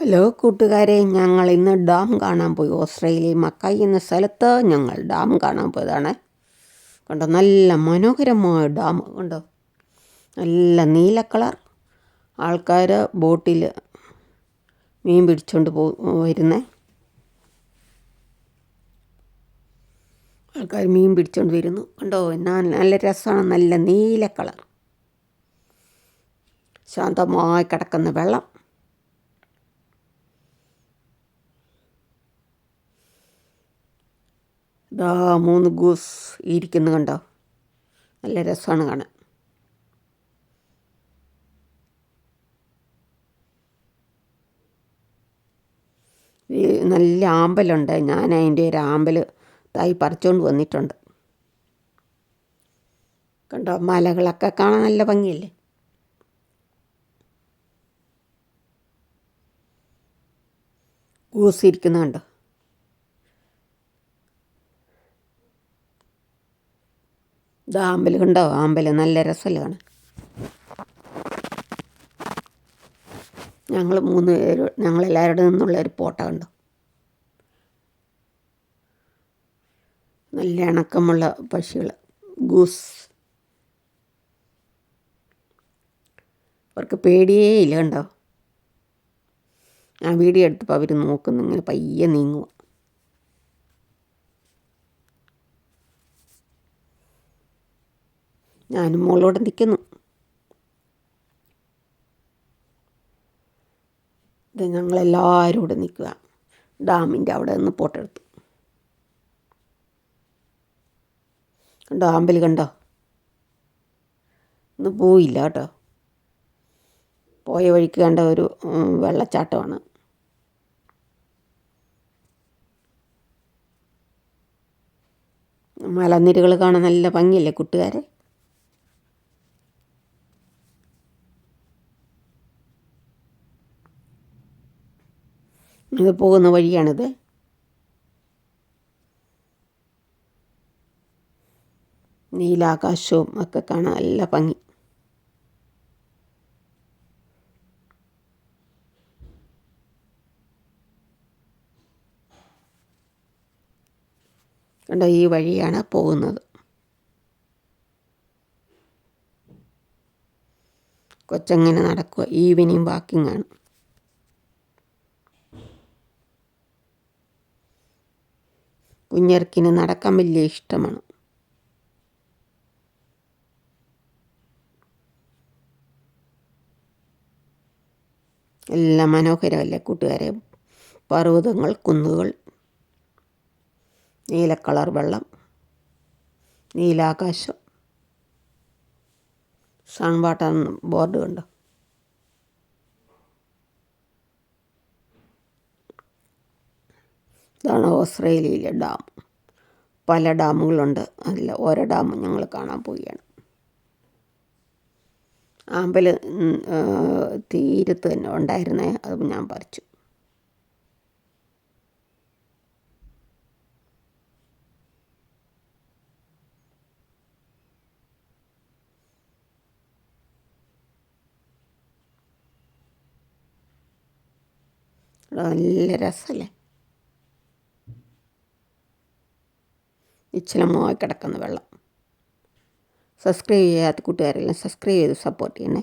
Hello കൂട്ടുകാരെ. ഞങ്ങൾ ഇന്ന് ഡാം കാണാൻ പോയി. ഓസ്ട്രേലിയ മക്കായി എന്ന സ്ഥലത്ത് ഞങ്ങൾ ഡാം കാണാൻ പോയതാണ്. കണ്ടോ നല്ല മനോഹരമായ ഡാം കണ്ടോ? നല്ല നീല കളർ. ആൾക്കാർ ബോട്ടിൽ മീൻ പിടിച്ചുകൊണ്ട് പോ വരുന്നേ. ആൾക്കാർ മീൻ പിടിച്ചുകൊണ്ട് വരുന്നു. കണ്ടോ നല്ല രസമാണ്. നല്ല നീല കളർ. ശാന്തമായി കിടക്കുന്ന വെള്ളം. ഇതാ മൂന്ന് ഗൂസ് ഇരിക്കുന്നു കണ്ടോ? നല്ല രസമാണ് കാണാൻ. നല്ല ആമ്പലുണ്ട്. ഞാൻ അതിന്റെ ഒരു ആമ്പൽ തായി പറിച്ചുകൊണ്ട് വന്നിട്ടുണ്ട്. കണ്ടോ? മലകളൊക്കെ കാണാൻ നല്ല ഭംഗിയല്ലേ? ഗൂസ് ഇത് ആമ്പൽ കണ്ടോ? ആമ്പൽ നല്ല രസമല്ലേ കാണാൻ ഞങ്ങൾ മൂന്ന് പേര് ഞങ്ങളെല്ലാവരുടെ നിന്നുള്ള ഒരു പോട്ട കണ്ടു. നല്ല ഇണക്കമുള്ള പക്ഷികൾ ഗൂസ്. അവർക്ക് പേടിയേ ഇല്ല കണ്ടോ? ഞാൻ വീഡിയോ എടുത്തപ്പോൾ അവർ നോക്കുന്നു ഇങ്ങനെ പയ്യെ നീങ്ങുക ഞാനും മോളോടെ നിൽക്കുന്നു ഇത് ഞങ്ങളെല്ലാവരും ഇവിടെ നിൽക്കുക. ഡാമിന്റെ അവിടെ നിന്ന് ഫോട്ടോ എടുത്തു കണ്ടോ ആമ്പൽ കണ്ടോ? ഇന്ന് പോയില്ല കേട്ടോ. പോയ വഴിക്ക് കണ്ട ഒരു വെള്ളച്ചാട്ടമാണ്. മലനിരകൾ കാണാൻ നല്ല ഭംഗിയല്ലേ കൂട്ടുകാരെ? ഇത് പോകുന്ന വഴിയാണിത്. നീലാകാശവും ഒക്കെ കാണാൻ നല്ല ഭംഗി. കണ്ടോ ഈ വഴിയാണ് പോകുന്നത്. കൊച്ചങ്ങനെ നടക്കുക ഈവനിങ് വാക്കിംഗ് ആണ്. കുഞ്ഞിറക്കിന് നടക്കാൻ വലിയ ഇഷ്ടമാണ്. എല്ലാം മനോഹരമല്ലേ കൂട്ടുകാരെ? പർവതങ്ങൾ കുന്നുകൾ നീല കളർ വെള്ളം നീലാകാശം. സൺവാട്ടർ ബോർഡ് കണ്ടോ? ഇതാണ് ഓസ്ട്രേലിയയിലെ ഡാം. പല ഡാമുകളുണ്ട്. അതിൽ ഓരോ ഡാമും ഞങ്ങൾ കാണാൻ പോവുകയാണ്. ആമ്പൽ തീരത്ത് തന്നെ ഉണ്ടായിരുന്നേ. അത് ഞാൻ പറിച്ചു. നല്ല രസമല്ലേ? നിശ്ചലമായി കിടക്കുന്ന വെള്ളം. സബ്സ്ക്രൈബ് ചെയ്യാത്ത കൂട്ടുകാരെല്ലാം സബ്സ്ക്രൈബ് ചെയ്ത് സപ്പോർട്ട് ചെയ്യണേ.